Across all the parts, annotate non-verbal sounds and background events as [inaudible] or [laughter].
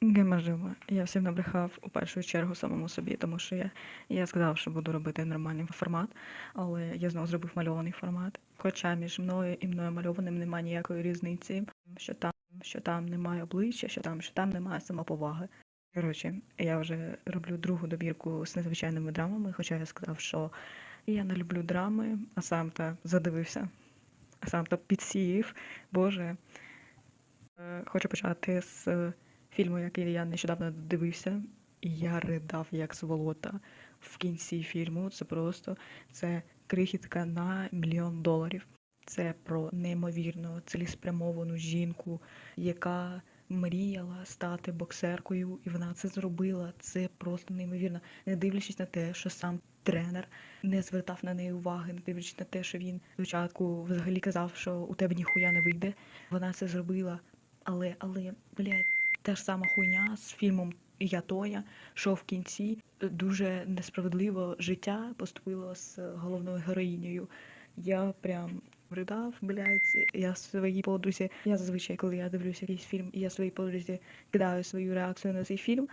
Неможливо. Я всім набрехав у першу чергу самому собі, тому що я, я сказав, що буду робити нормальний формат, але я знову зробив мальований формат. Хоча між мною і мною мальованим немає ніякої різниці, що там, що там немає обличчя, що там, що там немає самоповаги. Коротше, я вже роблю другу добірку з незвичайними драмами, хоча я сказав, що я не люблю драми, а сам та задивився, а сам та підсіяв. Боже. Е, Хочу почати з фільму, який я нещодавно дивився, і я ридав як сволота в кінці фільму. Це просто це крихітка на мільйон доларів. Це про неймовірно цілеспрямовану жінку, яка мріяла стати боксеркою, і вона це зробила. Це просто неймовірно, не дивлячись на те, що сам тренер не звертав на неї уваги, не дивлячись на те, що він спочатку взагалі казав, що у тебе ніхуя не вийде. Вона це зробила. Але, але, блядь, та ж сама хуйня з фільмом Я Тоя, що в кінці дуже несправедливо життя поступило з головною героїнею. Я прям ридав, блядь, я своїй подрузі. Я зазвичай, коли я дивлюся якийсь фільм, я своїй подрузі кидаю свою реакцію на цей фільм.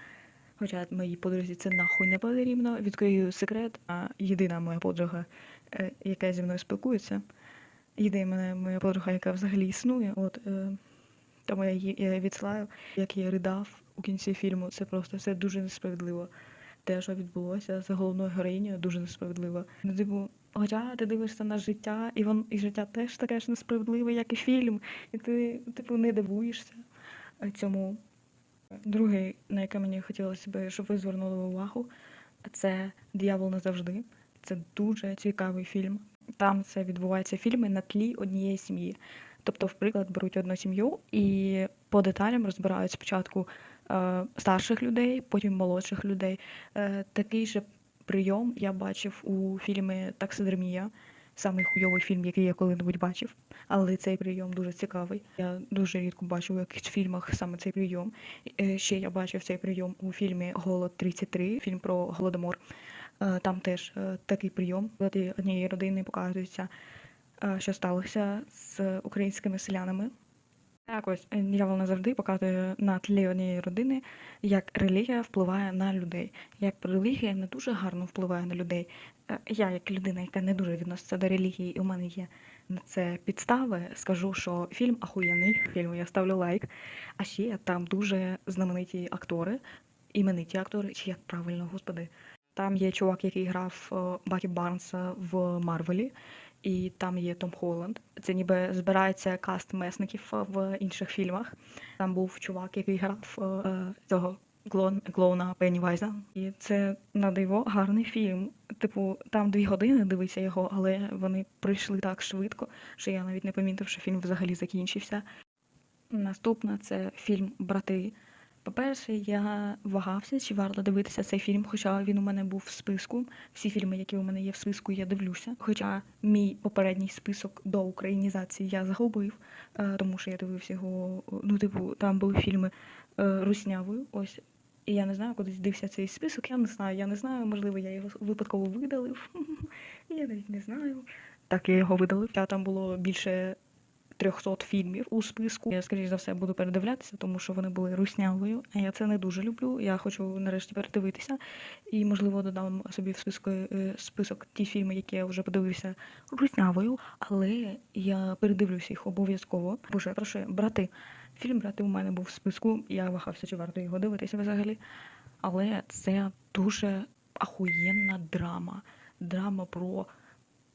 Хоча моїй подрузі це нахуй не потрібно. Відкрию секрет, а єдина моя подруга, е, яка зі мною спілкується, єдина моя подруга, яка взагалі існує, от. Тому я її я відсилаю, як я ридав у кінці фільму. Це просто все дуже несправедливо. Те, що відбулося з головною героїнею, дуже несправедливо. Ну, типу, хоча ти дивишся на життя, і вон і життя теж таке ж несправедливе, як і фільм. І ти, типу, не дивуєшся цьому. Другий, на яке мені хотілося б, щоб ви звернули увагу, це Д'явол назавжди. Це дуже цікавий фільм. Там це відбуваються фільми на тлі однієї сім'ї. Тобто, в приклад, беруть одну сім'ю і по деталям розбирають спочатку е, старших людей, потім молодших людей. Е, такий же прийом я бачив у фільмі Таксидермія, самий хуйовий фільм, який я коли-небудь бачив. Але цей прийом дуже цікавий. Я дуже рідко бачу в якихось фільмах саме цей прийом. Е, ще я бачив цей прийом у фільмі Голод 33, фільм про голодомор. Е, там теж е, такий прийом. Коли однієї родини показується що сталося з українськими селянами. Так ось е, дьявол назавжди показує на тлі однієї родини, як релігія впливає на людей. Як релігія не дуже гарно впливає на людей. Е, Я, як людина, яка не дуже відноситься до релігії, і у мене є на це підстави, скажу, що фільм ахуєнний. Фільму я ставлю лайк. А ще там дуже знамениті актори, імениті актори, чи як правильно, господи. Там є чувак, який грав е, Бакі Барнса в Марвелі, і там є Том Холланд. Це ніби збирається каст месників е, в інших фільмах. Там був чувак, який грав е, е, цього клон, клоуна Пеннівайза. І це на диво гарний фільм. Типу, там дві години дивиться його, але вони прийшли так швидко, що я навіть не помітив, що фільм взагалі закінчився. Наступна це фільм Брати. По-перше, я вагався, чи варто дивитися цей фільм, хоча він у мене був в списку. Всі фільми, які у мене є в списку, я дивлюся. Хоча мій попередній список до українізації я загубив, е, тому що я дивився його. Ну, типу, там були фільми е, руснявою. Ось. І я не знаю, куди дився цей список. Я не знаю. Я не знаю, можливо, я його випадково видалив. [laughs] Я навіть не знаю. Так, я його видалив. А там було більше 300 фільмів у списку. Я, скоріш за все, буду передивлятися, тому що вони були руснявою, а я це не дуже люблю. Я хочу нарешті передивитися. І, можливо, додам собі в списку е, список ті фільми, які я вже подивився руснявою, але я передивлюся їх обов'язково. Боже, прошу, брати. Фільм брати у мене був в списку. Я вагався, чи варто його дивитися взагалі. Але це дуже ахуєнна драма. Драма про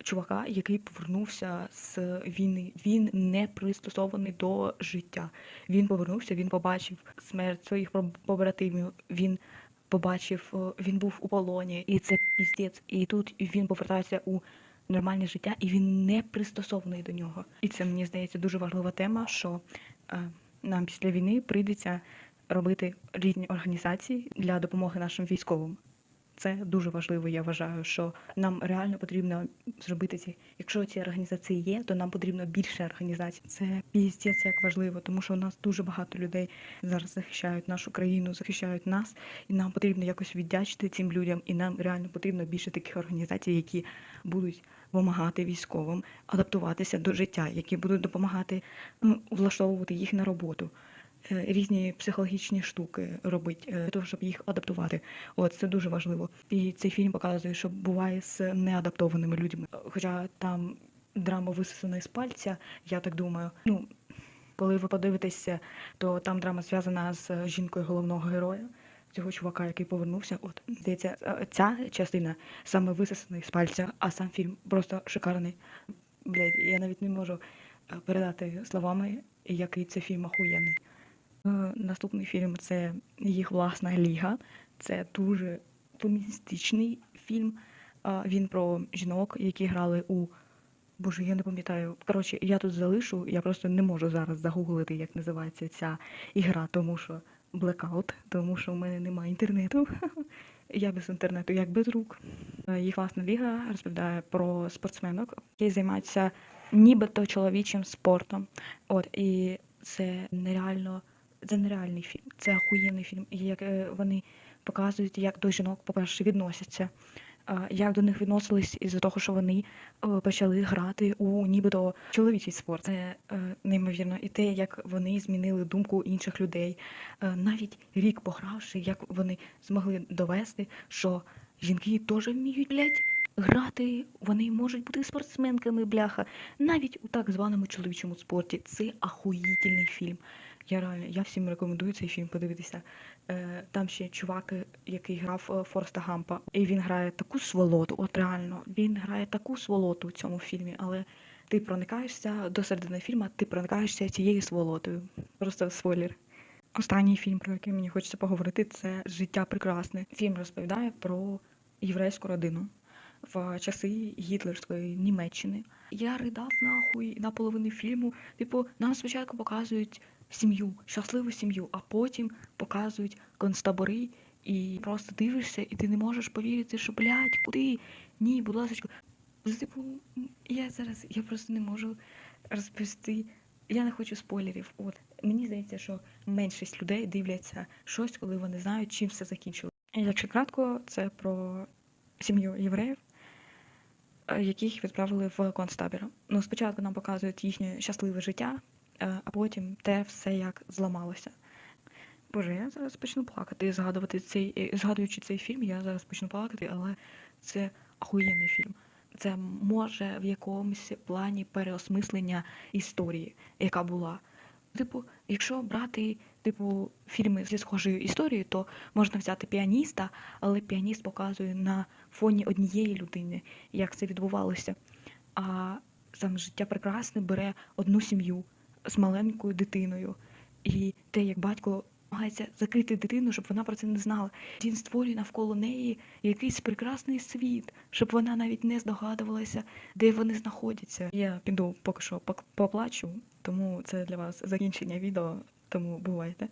чувака, який повернувся з війни. Він не пристосований до життя. Він повернувся, він побачив смерть своїх поб- побратимів. Він побачив, е, він був у полоні, і це піздець. І тут він повертається у нормальне життя, і він не пристосований до нього. І це мені здається дуже важлива тема, що е, нам після війни прийдеться робити різні організації для допомоги нашим військовим. Це дуже важливо. Я вважаю, що нам реально потрібно зробити ці. Якщо ці організації є, то нам потрібно більше організацій. Це піздець як важливо, тому що у нас дуже багато людей зараз захищають нашу країну, захищають нас, і нам потрібно якось віддячити цим людям. І нам реально потрібно більше таких організацій, які будуть допомагати військовим адаптуватися до життя, які будуть допомагати ну, влаштовувати їх на роботу. Е, різні психологічні штуки робить е, для того, щоб їх адаптувати. От це дуже важливо. І цей фільм показує, що буває з неадаптованими людьми. Хоча там драма висосана із пальця, я так думаю. Ну, коли ви подивитеся, то там драма зв'язана з жінкою головного героя, цього чувака, який повернувся. От здається, е, ця частина саме висосана із пальця, а сам фільм просто шикарний. Блядь, я навіть не можу передати словами, який це фільм охуєнний. Е, Наступний фільм це їх власна ліга. Це дуже феміністичний фільм. Він про жінок, які грали у. Боже, я не пам'ятаю. Коротше, я тут залишу, я просто не можу зараз загуглити, як називається ця ігра, тому що блекаут, тому що в мене немає інтернету. [laughs] Я без інтернету, як без рук. Е, Їх власна ліга розповідає про спортсменок, які займаються нібито чоловічим спортом. От і це нереально, це нереальний фільм. Це охуєнний фільм. Як е, вони показують, як до жінок, по-перше, відносяться. Як до них відносились із-за того, що вони е, почали грати у нібито чоловічий спорт. Це е, неймовірно. І те, як вони змінили думку інших людей. Навіть рік погравши, як вони змогли довести, що жінки теж вміють, блядь, грати, вони можуть бути спортсменками, бляха. Навіть у так званому чоловічому спорті. Це ахуїтельний фільм. Я реально, я всім рекомендую цей фільм подивитися. Е, там ще чувак, який грав е, Форста Гампа, і він грає таку сволоту, от реально, він грає таку сволоту у цьому фільмі, але ти проникаєшся до середини фільму, ти проникаєшся цією сволотою. Просто спойлер. Останній фільм, про який мені хочеться поговорити, це Життя прекрасне. Фільм розповідає про єврейську родину в часи гітлерської Німеччини. Я ридав нахуй на половину фільму. Типу, нам спочатку показують сім'ю, щасливу сім'ю, а потім показують концтабори, і просто дивишся, і ти не можеш повірити, що блядь, куди? Ні, будь ласка. Типу, я зараз я просто не можу розповісти. Я не хочу спойлерів. От мені здається, що меншість людей дивляться щось, коли вони знають, чим все закінчилося. Якщо кратко, це про сім'ю євреїв, е, яких відправили в концтабір. Ну, спочатку нам показують їхнє щасливе життя, а потім те все як зламалося. Боже, я зараз почну плакати, згадувати цей, е, згадуючи цей фільм, я зараз почну плакати, але це ахуєнний фільм. Це може в якомусь плані переосмислення історії, яка була. Типу, якщо брати типу фільми зі схожою історією, то можна взяти піаніста, але піаніст показує на фоні однієї людини, як це відбувалося. А саме життя прекрасне бере одну сім'ю з маленькою дитиною, і те, як батько намагається закрити дитину, щоб вона про це не знала. Він створює навколо неї якийсь прекрасний світ, щоб вона навіть не здогадувалася, де вони знаходяться. Я піду поки що поплачу, тому це для вас закінчення відео, тому бувайте.